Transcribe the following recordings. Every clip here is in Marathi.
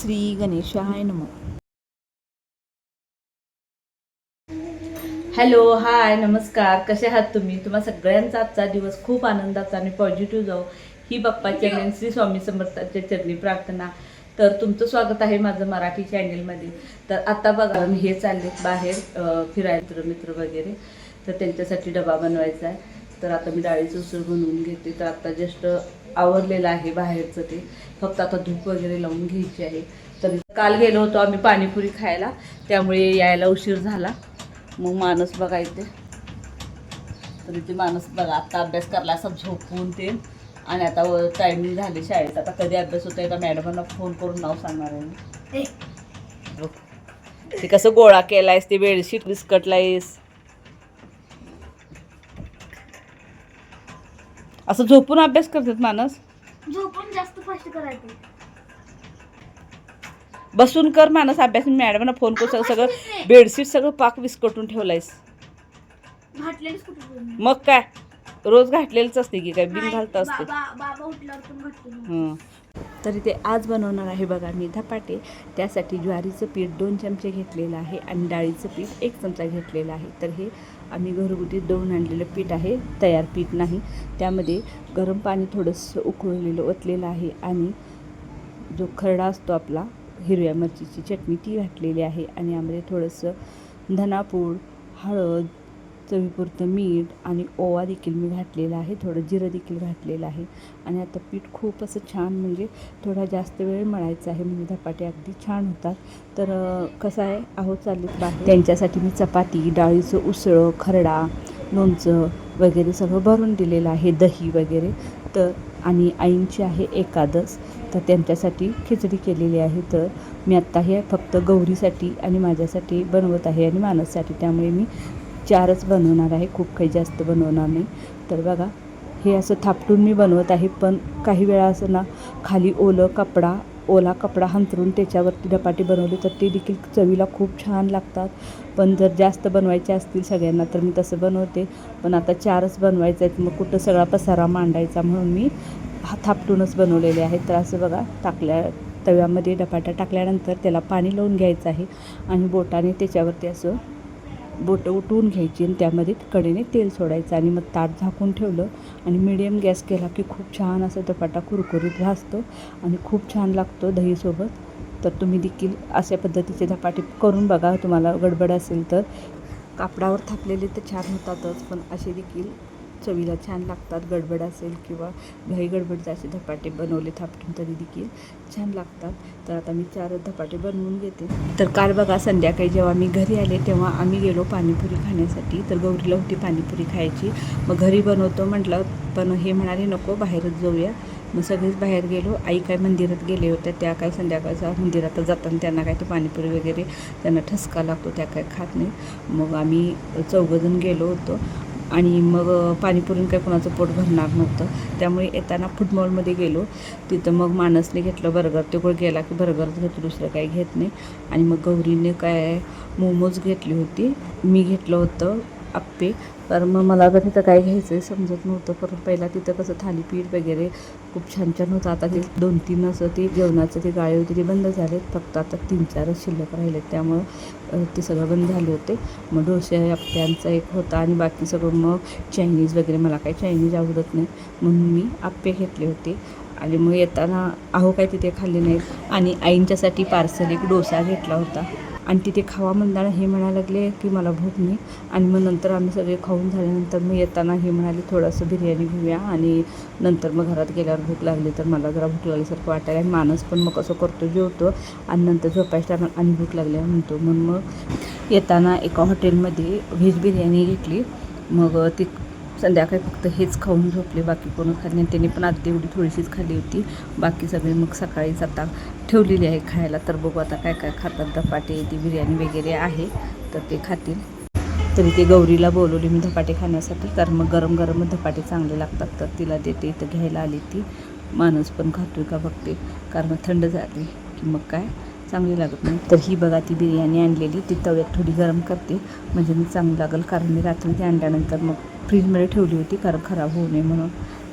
श्री गणेशाय नम. हॅलो हाय नमस्कार. कसे आहात तुम्ही? तुम्हा सगळ्यांचा आजचा दिवस खूप आनंदाचा आणि पॉझिटिव्ह जाऊ ही बाप्पा आणि श्री स्वामी समर्थाच्या चरणी प्रार्थना. तर तुमचं स्वागत आहे माझं मराठी चॅनेलमध्ये तर आता बघा मी हे चालले बाहेर फिरायला मित्र मित्र वगैरे. तर त्यांच्यासाठी डबा बनवायचा आहे. तर आता मी डाळीचं उसळ बनवून घेते. तर आता जस्ट आवरलेलं आहे बाहेरचं ते. फक्त आता धूप वगैरे लावून घ्यायची आहे. तर काल गेलो होतो आम्ही पाणीपुरी खायला. त्यामुळे यायला उशीर झाला. मग माणूस बघा इथे. तर इथे माणूस बघा आता अभ्यास करला असं झोपून ते. आणि आता टायमिंग झाली शाळेत. आता कधी अभ्यास होतोय का मॅडमांना फोन करून नाव सांगणार आहे मी. हो. ते कसं गोळा केलायस ते बेडशीट विस्कटलायस. असं झोपून अभ्यास करतात माणूस? झोपून जास्त फास्ट करायचं. बसून कर माणूस अभ्यास मॅडमांना फोन करून सगळं बेडशीट सगळं पाक विस्कटून ठेवलायस? मग काय? रोज घातलेलंच असते की काय? बिन घालत असते. तरी ते तर इथे आज बनवणार आहे बघा मी धपाटे त्यासाठी ज्वारीचं पीठ दोन चमचे घेतलेलं आहे आणि डाळीचं पीठ एक चमचा घेतलेला आहे. तर हे आम्ही घरगुती दळून आणलेलं पीठ आहे. तयार पीठ नाही. त्यामध्ये गरम पाणी थोडंसं उकळलेलं ओतलेलं आहे आणि जो खरडा असतो आपला हिरव्या मिरचीची चटणी ती घातलेली आहे. आणि यामध्ये थोडंसं धनापूड हळद चवीपुरतं मीठ आणि ओवा देखील मी घातलेला आहे. थोडं जिरं देखील घातलेलं आहे. आणि आता पीठ खूप असं छान म्हणजे थोडा जास्त वेळ मळायचा आहे म्हणजे धपाटे अगदी छान होतात. तर कसं आहे? आहो चाललेत बाहेर. त्यांच्यासाठी मी चपाती डाळीचं उसळं खरडा लोणचं वगैरे सगळं भरून दिलेलं आहे. दही वगैरे. तर आणि आईंची आहे एकादस. तर त्यांच्यासाठी खिचडी केलेली आहे. तर मी आत्ता हे फक्त गौरीसाठी आणि माझ्यासाठी बनवत आहे आणि मानससाठी. त्यामुळे मी चारच बनवणार आहे. खूप काही जास्त बनवणार नाही. तर बघा हे असं थापटून मी बनवत आहे पण काही वेळा असं ना खाली ओलं कपडा ओला कपडा हंतरून त्याच्यावरती धपाटे बनवले तर ते देखील चवीला खूप छान लागतात. पण जर जास्त बनवायचे असतील सगळ्यांना तर मी तसं बनवते. पण आता चारच बनवायचं आहेत मग कुठं सगळा पसारा मांडायचा म्हणून मी हा थापटूनच बनवलेले आहेत तर असं बघा टाकल्या तव्यामध्ये डपाटा टाकल्यानंतर त्याला पाणी लावून घ्यायचं आहे आणि बोटाने त्याच्यावरती असं बोटं उठवून घ्यायची आणि त्यामध्ये कडेने तेल सोडायचं आणि मग ताट झाकून ठेवलं आणि मिडियम गॅस केला की खूप छान असा धपाटा कुरकुरीत भासतो आणि खूप छान लागतो दहीसोबत. तर तुम्ही देखील अशा पद्धतीचे धपाटे करून बघा. तुम्हाला गडबड असेल तर. कापडावर थापलेले तर छान होतातच पण असे देखील चवीला छान लागतात. गडबड असेल किंवा घाई गडबड असे धपाटे बनवले थापटून तरी देखील छान लागतात. तर आता मी चार धपाटे बनवून घेते. तर काल बघा संध्याकाळी जेव्हा मी घरी आले तेव्हा आम्ही गेलो पाणीपुरी खाण्यासाठी. तर गौरीला होती पाणीपुरी खायची. मग घरी बनवतो म्हटलं पण हे म्हणाले नको बाहेरच जाऊया. मग सगळेच बाहेर गेलो. आई काय मंदिरात गेले होत्या त्या काय संध्याकाळच्या मंदिरात जाताना त्यांना काय ते पाणीपुरी वगैरे त्यांना ठसका लागतो त्या काय खात नाही मग आम्ही चौघजण गेलो होतो. आणि मग पाणीपुरीन काही कोणाचं पोट भरणार नव्हतं. त्यामुळे येताना फुटबॉलमध्ये गेलो. तिथं मग मानसने घेतलं बर्गर. तो गेला की बर्गरच घेतो दुसरं काही घेत नाही. आणि मग गौरीने काय मोमोज घेतली होती. मी घेतलं होतं. आप्पे तर मग मला तर तिथं काय घ्यायचं आहे समजत नव्हतं. पण पहिला तिथं कसं थालीपीठ वगैरे खूप छान छान होतं. आता ते दोन तीन असं ते जेवणाचं ते गाळे होते ते बंद झालेत. फक्त आता तीन चारच शिल्लक राहिलेत. त्यामुळं ते सगळं बंद झाले होते. मग डोसे आप्प्यांचा एक होता आणि बाकी सगळं मग चायनीज वगैरे. मला काही चायनीज आवडत नाही. म्हणून मी आप्पे घेतले होते. आणि मग येताना अहो काय तिथे खाल्ले नाहीत. आणि आईंच्यासाठी पार्सल एक डोसा घेतला होता. आणि तिथे खावा म्हणताना हे म्हणायला लागले की मला भूक नाही. आणि मग नंतर आम्ही सगळे खाऊन झाल्यानंतर मग येताना हे म्हणाले थोडंसं बिर्याणी घेऊया. आणि नंतर मग घरात गेल्यावर भूक लागली तर मला जरा भूक लागल्यासारखं वाटायला आणि माणूस पण मग कसं करतो जेवतो आणि नंतर झोपायच्या आणि भूक लागल्या म्हणतो. म्हणून मग येताना एका हॉटेलमध्ये व्हेज बिर्याणी घेतली. मग ती संध्याकाळी फक्त हेच खाऊन झोपले बाकी कोणच खाल्ली नाही. त्यांनी पण आधी एवढी थोडीशीच खाल्ली होती. बाकी सगळे मग सकाळीच आता ठेवलेली आहे खायला. तर बघू आता काय काय खातात धपाटे ती बिर्याणी वगैरे आहे तर ते खातील. तरी ते गौरीला बोलवली मी धपाटे खाण्यासाठी. कारण मग गरम गरम धपाटे चांगले लागतात तर तिला देते. इथं घ्यायला आली ती. माणूस पण खातोय का बघते. कारण थंड झाली की मग काय? चांगली लागत नाही. तर ही बघा ती बिर्याणी आणलेली. ती तव्यात थोडी गरम करते. म्हणजे मी चांगली लागेल. कारण मी रात्री ते आणल्यानंतर मग फ्रीजमध्ये ठेवली होती कारण खराब होऊ नये म्हणून.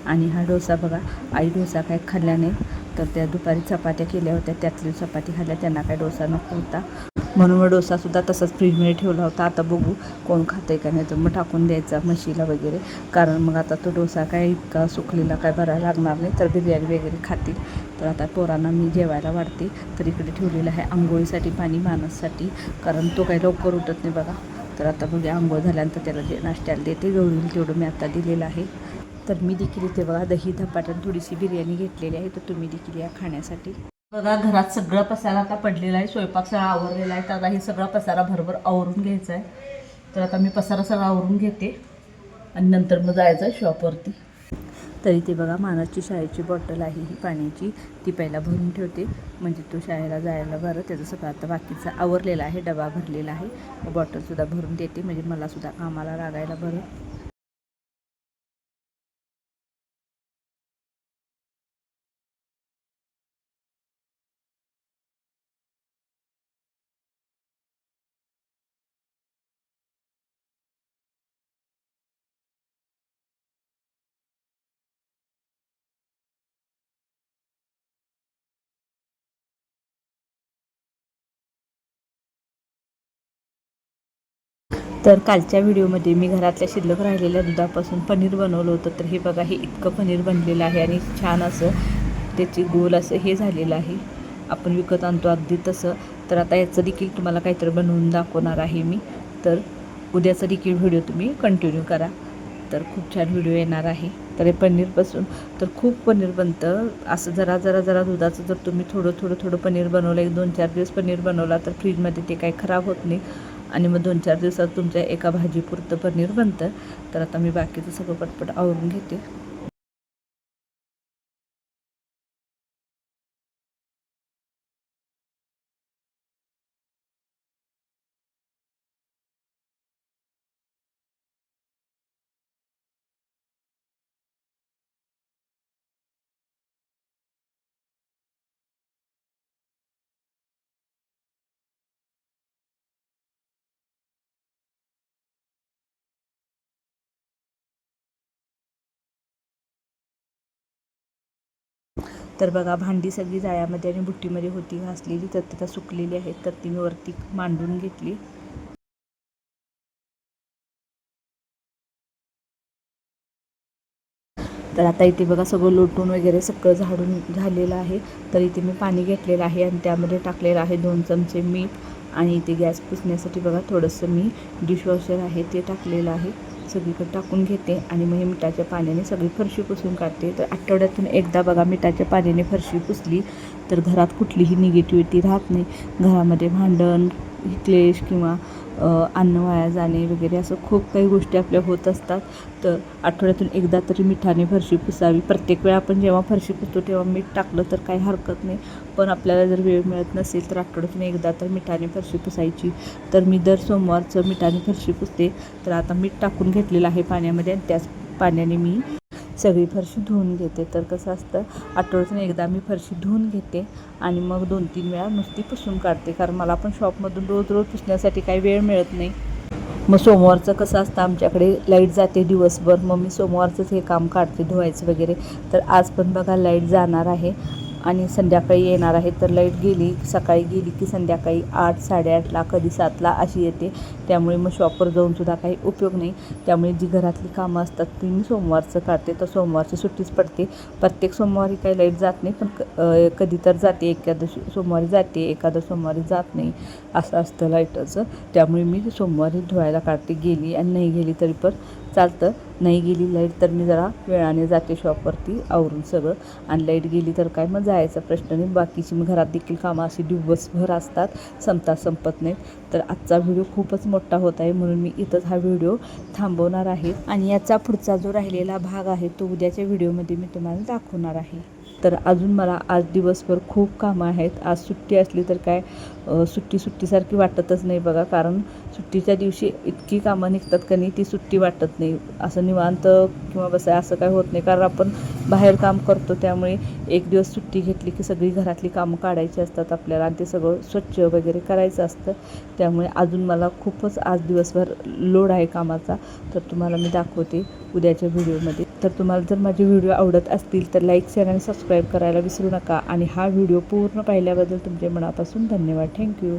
आणि हा डोसा बघा आई डोसा काय खाल्ला नाही. तर त्या दुपारी चपात्या केल्या होत्या त्यातली चपाती खाल्ल्या त्यांना काय डोसा नको होता. म्हणून मग डोसासुद्धा तसाच फ्रीजमध्ये ठेवला होता. आता बघू कोण खातं आहे का नाही तर मग टाकून द्यायचा म्हशीला वगैरे. कारण मग आता तो डोसा काय इतका सुकलेला काय भरायला लागणार नाही तर बिर्याणी वगैरे खातील. तर आता पोरांना मी जेवायला वाढते तर इकडे ठेवलेलं आहे आंघोळीसाठी पाणी मानससाठी. कारण तो काही लवकर उठत नाही बघा. तर आता म्हणजे आंघोळ झाल्यानंतर त्याला जे नाश्त्याला देते गौरीला तेवढं मी आता दिलेलं आहे. तर मी देखील इथे बघा दही धपाट्यात थोडीशी बिर्याणी घेतलेली आहे तर तुम्ही देखील या खाण्यासाठी. बघा घरात सगळं पसारा आता पडलेला आहे स्वयंपाक सगळा आवरलेला आहे तर आता हे सगळा पसारा भरभर आवरून घ्यायचा आहे तर आता मी पसारा सगळा आवरून घेते आणि नंतर मग जायचं आहे शॉपवरती तरी ते बघा मानाची शाळेची बॉटल आहे ही पाण्याची. ती पहिला भरून ठेवते. म्हणजे तो शाळेला जायला बरं. त्याचं सगळं आता बाकीचं आवरलेला आहे डबा भरलेला आहे. बॉटलसुद्धा भरून देते. म्हणजे मलासुद्धा कामाला लागायला बरं. तर कालच्या व्हिडिओमध्ये मी घरातल्या शिल्लक राहिलेल्या दुधापासून पनीर बनवलं होतं. तर हे बघा हे इतकं पनीर बनलेलं आहे आणि छान असं त्याची गोल असं हे झालेलं आहे. आपण विकत आणतो अगदी तसं. तर आता याचं देखील तुम्हाला काहीतरी बनवून दाखवणार आहे मी. तर उद्याचा देखील व्हिडिओ तुम्ही कंटिन्यू करा. तर खूप छान व्हिडिओ येणार आहे. तर हे पनीरपासून तर खूप पनीर बनतं. असं जरा जरा जरा दुधाचं जर तुम्ही थोडं थोडं थोडं पनीर बनवलं एक दोन चार दिवस पनीर बनवला तर फ्रीजमध्ये ते काही खराब होत नाही. आणि मग दोन चार दिवसात तुमच्या एका भाजीपुरतं पनीर बनतं. तर आता मी बाकीचं सगळं पटपट आवरून घेते. तर बघा भांडी सगळी जाळ्यामध्ये आणि बुट्टीमध्ये होती घासलेली तर तिथं सुकलेली आहेत तर ती मी वरती मांडून घेतली. तर आता इथे बघा सगळं लोटून वगैरे सगळं झाडून झालेलं आहे. तर इथे मी पाणी घेतलेलं आहे आणि त्यामध्ये टाकलेलं आहे दोन चमचे मीठ आणि इथे गॅस पुसण्यासाठी बघा थोडंसं मी डिशवॉशर आहे ते टाकलेलं आहे. सगळीकडे टाकून घेते आणि मग हे मिठाच्या पाण्याने सगळी फरशी पुसून काढते. तर आठवड्यातून एकदा बघा मिठाच्या पाण्याने फरशी पुसली तर घरात कुठलीही निगेटिव्हिटी राहत नाही. घरामध्ये भांडण क्लेश किंवा अन्न वाया जाणे वगैरे असं खूप काही गोष्टी आपल्या होत असतात. तर आठवड्यातून एकदा तरी मिठाने फरशी पुसावी. प्रत्येक वेळा आपण जेव्हा फरशी पुसतो तेव्हा मीठ टाकलं तर काही हरकत नाही. पण आपल्याला जर वेळ मिळत नसेल तर आठवड्यातून एकदा तर मिठाने फरशी पुसायची. तर मी दर सोमवारचं मिठाने फरशी पुसते. तर आता मीठ टाकून घेतलेलं आहे पाण्यामध्ये आणि त्याच पाण्याने मी सगळी फरशी धुवून घेते. तर कसं असतं आठवड्यातून एकदा मी फरशी धुवून घेते आणि मग दोन तीन वेळा नुसती पुसून काढते. कारण मला पण शॉपमधून रोज रोज पुसण्यासाठी काही वेळ मिळत नाही. मग सोमवारचं कसं असतं आमच्याकडे लाइट जाते दिवसभर. मग मी सोमवारचंच हे काम काढते धुवायचं वगैरे. तर आज पण बघा लाइट जाणार आहे. आणि संध्याकाळी येणार आहे. तर लाइट गेली सकाळी गेली की संध्याकाळी आठ साडेआठला कधी सातला अशी येते. त्यामुळे मग शॉपवर जाऊनसुद्धा काही उपयोग नाही. त्यामुळे जी घरातली कामं असतात ती मी सोमवारचं काढते. तर सोमवारची सुट्टीच पडते. प्रत्येक सोमवारी काही लाइट जात नाही पण क- कधी तर जाते. एखादशी सोमवारी जाते एखादं सोमवारी जात नाही. असं असतं लाईटचं. त्यामुळे मी सोमवारी धुवायला काढते. गेली आणि नाही गेली तरी पण चालतं. नाही गेली लाइट तर मी जरा वेळाने जाते शॉपवरती आवरून सगळं. आणि लाइट गेली तर काय? मग जायचा प्रश्न नाही. बाकीची मग घरात देखील कामं अशी दिवसभर असतात. संपता संपत नाहीत. तर आजचा व्हिडिओ खूपच मोठा होत आहे. म्हणून मी इथंच हा व्हिडिओ थांबवणार आहे. आणि याचा पुढचा जो राहिलेला भाग आहे तो उद्याच्या व्हिडिओमध्ये मी तुम्हाला दाखवणार आहे. तर अजून मला आज दिवसभर खूप कामं आहेत. आज सुट्टी असली तर काय सुट्टी सुट्टीसारखी वाटतच नाही बघा. कारण सुट्टीच्या दिवशी इतकी कामं निघतात का नाही ती सुट्टी वाटत नाही. असं निवांत किंवा बसाय असं काय होत नाही. कारण आपण बाहेर काम करतो त्यामुळे एक दिवस सुट्टी घेतली की सगळी घरातली कामं काढायची असतात आपल्याला आणि ते सगळं स्वच्छ वगैरे करायचं असतं. त्यामुळे अजून मला खूपच आज दिवसभर लोड आहे कामाचा. तर तुम्हाला मी दाखवते उद्याच्या व्हिडिओमध्ये. तर तुम्हाला जर माझे व्हिडिओ आवडत असतील तर लाईक शेअर आणि सबस्क्राईब करायला विसरू नका. आणि हा व्हिडिओ पूर्ण पाहिल्याबद्दल तुमच्या मनापासून धन्यवाद. थँक्यू.